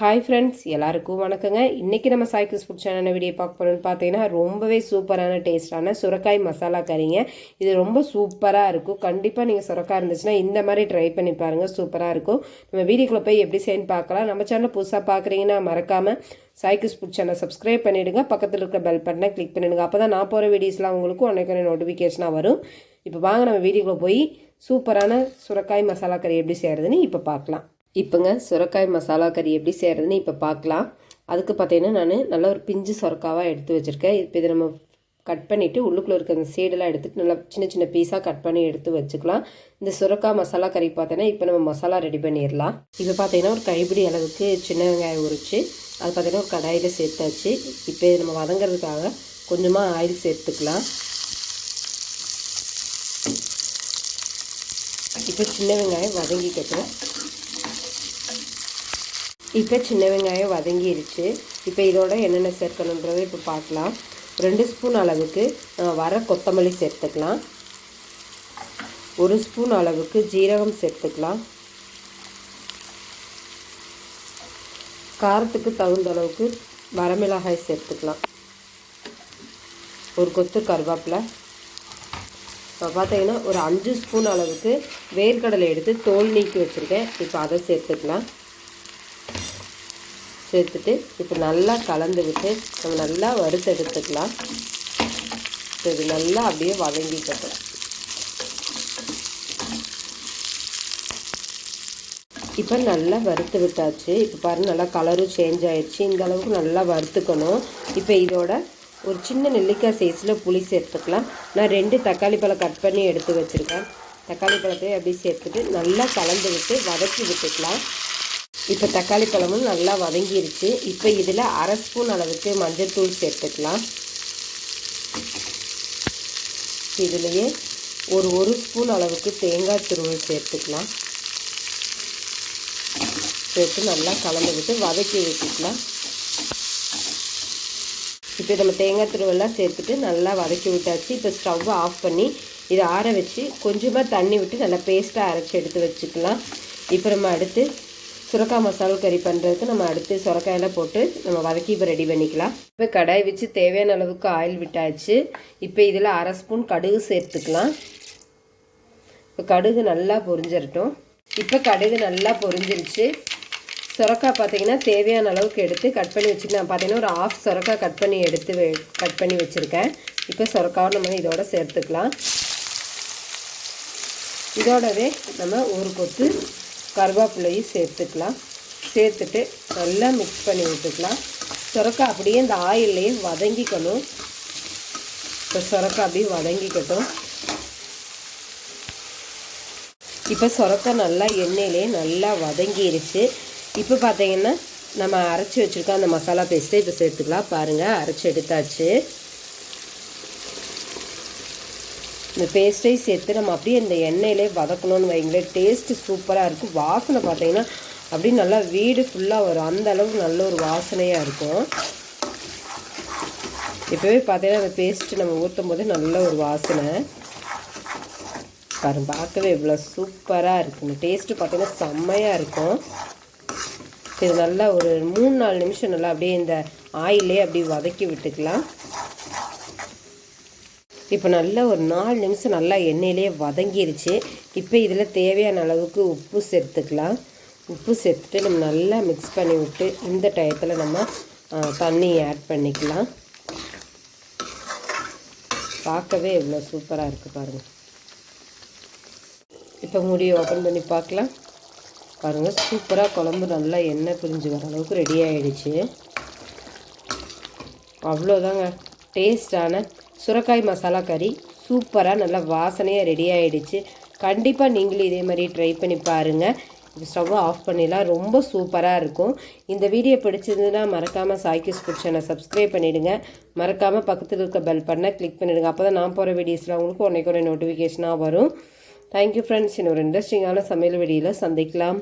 Hi friends எல்லாருக்கும் வணக்கங்க. இன்றைக்கி நம்ம சாய்க்கிஸ் ஃபுட் சேனல் வீடியோ பார்க்க போகிறோம்னு பார்த்தீங்கன்னா ரொம்பவே சூப்பரான டேஸ்டான சுரக்காய் மசாலா கறிங்க. இது ரொம்ப சூப்பராக இருக்கும். கண்டிப்பாக நீங்கள் சுரக்காய் இருந்துச்சுன்னா இந்த மாதிரி ட்ரை பண்ணி பாருங்கள் சூப்பராக இருக்கும். நம்ம வீடியோக்குள்ளே போய் எப்படி செய்யணும் பார்க்கலாம். நம்ம சேனல் புதுசாக பார்க்குறீங்கன்னா மறக்காமல் சாய்க்கிஸ் ஃபுட் சேனல் சப்ஸ்கிரைப் பண்ணிவிடுங்க பக்கத்தில் இருக்க பெல் பட்டனை கிளிக் பண்ணிவிடுங்க அப்போ தான் நான் போகிற வீடியோஸ்லாம் உங்களுக்கு உடனே நோட்டிஃபிகேஷனாக வரும். இப்போ வாங்க நம்ம வீடியோக்குள்ளே போய் சூப்பரான சுரக்காய் மசாலா கறி எப்படி செய்கிறதுன்னு இப்போ பார்க்கலாம். இப்போங்க சுரக்காய் மசாலா கறி எப்படி செய்கிறதுன்னு இப்போ பார்க்கலாம். அதுக்கு பார்த்தீங்கன்னா நான் நல்ல ஒரு பிஞ்சு சுரக்காவாக எடுத்து வச்சுருக்கேன். இப்போ இதை நம்ம கட் பண்ணிவிட்டு உள்ளுக்குள்ளே இருக்க அந்த சீடெல்லாம் எடுத்துகிட்டு நல்லா சின்ன சின்ன பீஸாக கட் பண்ணி எடுத்து வச்சுக்கலாம். இந்த சுரக்காய் மசாலா கறி பார்த்தீங்கன்னா இப்போ நம்ம மசாலா ரெடி பண்ணிடலாம். இப்போ பார்த்தீங்கன்னா ஒரு கைப்பிடி அளவுக்கு சின்ன வெங்காயம் உரிச்சு அது பார்த்தீங்கன்னா ஒரு கடாயில் சேர்த்தாச்சு. இப்போ இதை நம்ம வதங்கிறதுக்காக கொஞ்சமாக ஆயில் சேர்த்துக்கலாம். இப்போ சின்ன வெங்காயம் வதங்கிக்கட்டும். இப்போ சின்ன வெங்காயம் வதங்கிருச்சு. இப்போ இதோட என்னென்ன சேர்க்கணுன்றதை இப்போ பார்க்கலாம். ரெண்டு ஸ்பூன் அளவுக்கு வர கொத்தமல்லி சேர்த்துக்கலாம். ஒரு ஸ்பூன் அளவுக்கு ஜீரகம் சேர்த்துக்கலாம். காரத்துக்கு தகுந்த அளவுக்கு வரமிளகாய் சேர்த்துக்கலாம். ஒரு கொத்து கருவேப்பிலை. இப்போ பார்த்தீங்கன்னா ஒரு அஞ்சு ஸ்பூன் அளவுக்கு வேர்க்கடலை எடுத்து தோல் நீக்கி வச்சுருக்கேன். இப்போ அதை சேர்த்துக்கலாம். சேர்த்துட்டு இப்போ நல்லா கலந்து விட்டு நம்ம நல்லா வறுத்து எடுத்துக்கலாம். இது நல்லா அப்படியே வதங்கிக்கட்டும். இப்போ நல்லா வறுத்து விட்டாச்சு. இப்போ பாருங்கள் நல்லா கலரும் சேஞ்ச் ஆயிடுச்சு. இந்த அளவுக்கு நல்லா வறுத்துக்கணும். இப்போ இதோட ஒரு சின்ன நெல்லிக்காய் சைஸில் புளி சேர்த்துக்கலாம். நான் ரெண்டு தக்காளி பழம் கட் பண்ணி எடுத்து வச்சுருக்கேன். தக்காளி பழத்தையும் அப்படியே சேர்த்துட்டு நல்லா கலந்து விட்டு வதக்கி விட்டுக்கலாம். இப்போ தக்காளி பழமும் நல்லா வதங்கிருச்சு. இப்போ இதில் அரை ஸ்பூன் அளவுக்கு மஞ்சள் தூள் சேர்த்துக்கலாம். இதுலேயே ஒரு ஒரு ஸ்பூன் அளவுக்கு தேங்காய் துருவல் சேர்த்துக்கலாம். சேர்த்து நல்லா கலந்து விட்டு வதக்கி வச்சுக்கலாம் இப்போ நம்ம தேங்காய் துருவெல்லாம் சேர்த்துட்டு நல்லா வதக்கி விட்டாச்சு. இப்போ ஸ்டவ்வை ஆஃப் பண்ணி இதை ஆற வச்சு கொஞ்சமாக தண்ணி விட்டு நல்லா பேஸ்ட்டாக அரைச்சி எடுத்து வச்சுக்கலாம். இப்போ நம்ம அடுத்து சுரக்காய் மசாலா கறி பண்ணுறதுக்கு நம்ம அடுத்து சுரக்காயெல்லாம் போட்டு நம்ம வதக்கி இப்போ ரெடி பண்ணிக்கலாம். இப்போ கடாய் வச்சு தேவையான அளவுக்கு ஆயில் விட்டாச்சு. இப்போ இதில் அரை ஸ்பூன் கடுகு சேர்த்துக்கலாம். இப்போ கடுகு நல்லா பொரிஞ்சிடட்டும் இப்போ கடுகு நல்லா பொரிஞ்சிருச்சு. சுரக்காய் பார்த்தீங்கன்னா தேவையான அளவுக்கு எடுத்து கட் பண்ணி வச்சுக்கலாம். பார்த்தீங்கன்னா ஒரு ஆஃப் சுரக்காய் கட் பண்ணி எடுத்து கட் பண்ணி வச்சுருக்கேன். இப்போ சுரக்காவை நம்ம இதோட சேர்த்துக்கலாம். இதோடவே நம்ம ஒரு கொத்து கருவேப்பிலையும் சேர்த்துக்கலாம். சேர்த்துட்டு நல்லா மிக்ஸ் பண்ணி விட்டுக்கலாம். சுரக்கா அப்படியே இந்த ஆயில்லையே வதங்கிக்கணும். இப்போ சுரக்கா அப்படியே வதங்கிக்கட்டும். இப்போ சுரக்கா நல்லா எண்ணெயிலே நல்லா வதங்கிருச்சு. இப்போ பார்த்தீங்கன்னா நம்ம அரைச்சி வச்சுருக்கோம் அந்த மசாலா பேஸ்ட்டை இப்போ சேர்த்துக்கலாம். பாருங்கள் அரைச்சி எடுத்தாச்சு. இந்த பேஸ்ட்டை சேர்த்து நம்ம அப்படியே இந்த எண்ணெயிலே வதக்கணும்னு வைங்களேன். டேஸ்ட்டு சூப்பராக இருக்கும். வாசனை பார்த்தீங்கன்னா அப்படியே நல்லா வீடு ஃபுல்லாக வரும். அந்த அளவுக்கு நல்ல ஒரு வாசனையாக இருக்கும். இப்போவே பார்த்தீங்கன்னா அந்த பேஸ்ட்டு நம்ம ஊற்றும் போது நல்ல ஒரு வாசனை. பாருங்க பார்க்கவே இவ்வளோ சூப்பராக இருக்குங்க டேஸ்ட்டு பார்த்தீங்கன்னா செம்மையாக இருக்கும். இது நல்லா ஒரு மூணு நாலு நிமிஷம் நல்லா அப்படியே இந்த ஆயிலே அப்படியே வதக்கி விட்டுக்கலாம். இப்போ நல்லா ஒரு நாலு நிமிஷம் நல்லா எண்ணெயிலே வதங்கிருச்சு. இப்போ இதில் தேவையான அளவுக்கு உப்பு சேர்த்துக்கலாம். உப்பு சேர்த்துட்டு நம்ம நல்லா மிக்ஸ் பண்ணி விட்டு இந்த டயத்தில் நம்ம தண்ணி ஆட் பண்ணிக்கலாம். பார்க்கவே இவ்வளோ சூப்பராக இருக்குது பாருங்கள் இப்போ முடியை ஓப்பன் பண்ணி பார்க்கலாம். பாருங்கள் சூப்பராக குழம்பு நல்லா எண்ணெய் பிரிஞ்சு வர அளவுக்கு ரெடி ஆகிடுச்சு அவ்வளோதாங்க. டேஸ்டான சுரக்காய் மசாலா கறி. சூப்பராக நல்லா வாசனையாக ரெடி ஆகிடுச்சு கண்டிப்பாக நீங்களும் இதே மாதிரி ட்ரை பண்ணி பாருங்கள் ஸ்டவ்வை ஆஃப் பண்ணிடலாம். ரொம்ப சூப்பராக இருக்கும். இந்த வீடியோ பிடிச்சிருந்ததுன்னா மறக்காமல் சாய்க்கிஸ் ஃபுட் சேனல் சப்ஸ்கிரைப் பண்ணிவிடுங்க மறக்காமல் பக்கத்தில் இருக்க பெல் பண்ண கிளிக் பண்ணிவிடுங்க அப்போ தான் நான் போகிற வீடியோஸில் உங்களுக்கு உடனே நோட்டிஃபிகேஷனாக வரும். தேங்க்யூ ஃப்ரெண்ட்ஸ் இன்னொரு இன்ட்ரெஸ்டிங்கான சமையல் வீடியோவில் சந்திக்கலாம்.